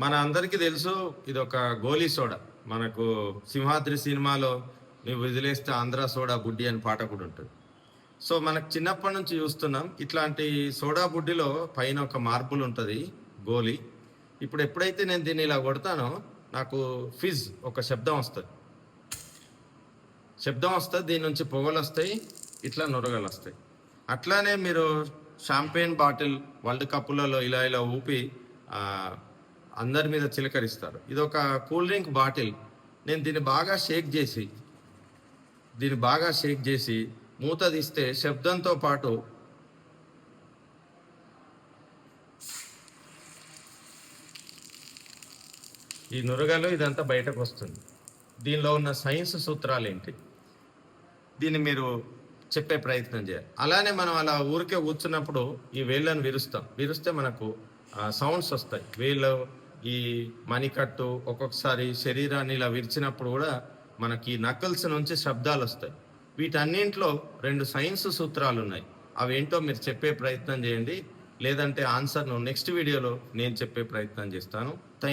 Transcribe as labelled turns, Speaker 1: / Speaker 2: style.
Speaker 1: మన అందరికీ తెలుసు ఇది ఒక గోలీ సోడా. మనకు సింహాద్రి సినిమాలో నువ్వు వదిలేస్తే ఆంధ్ర సోడా బుడ్డి అని పాట కూడా ఉంటుంది. సో మనకు చిన్నప్పటి నుంచి చూస్తున్నాం ఇట్లాంటి సోడా బుడ్డిలో పైన ఒక మార్పులు ఉంటుంది గోలీ. ఇప్పుడు ఎప్పుడైతే నేను దీన్ని ఇలా కొడతానో నాకు ఫిజ్ ఒక శబ్దం వస్తుంది. శబ్దం వస్తుంది దీని నుంచి పొగలు వస్తాయి ఇట్లా నొరగలు వస్తాయి. అట్లానే మీరు షాంపెయిన్ బాటిల్ వరల్డ్ కప్పులలో ఇలా ఇలా ఊపి అందరి మీద చిలకరిస్తారు. ఇది ఒక కూల్ డ్రింక్ బాటిల్. నేను దీన్ని బాగా షేక్ చేసి దీన్ని బాగా షేక్ చేసి మూత తీస్తే శబ్దంతో పాటు ఈ నురగలు ఇదంతా బయటకు వస్తుంది. దీనిలో ఉన్న సైన్స్ సూత్రాలు ఏంటి? దీన్ని మీరు చెప్పే ప్రయత్నం చేయాలి. అలానే మనం అలా ఊరికే కూర్చున్నప్పుడు ఈ వేళ్ళను విరుస్తాం. విరుస్తే మనకు సౌండ్స్ వస్తాయి. వేళ్ళు ఈ మణికట్టు ఒక్కొక్కసారి శరీరాన్ని ఇలా విరిచినప్పుడు కూడా మనకి నకల్స్ నుంచి శబ్దాలు వస్తాయి. వీటన్నింటిలో రెండు సైన్స్ సూత్రాలు ఉన్నాయి. అవేంటో మీరు చెప్పే ప్రయత్నం చేయండి. లేదంటే ఆన్సర్ను నెక్స్ట్ వీడియోలో నేను చెప్పే ప్రయత్నం చేస్తాను. థ్యాంక్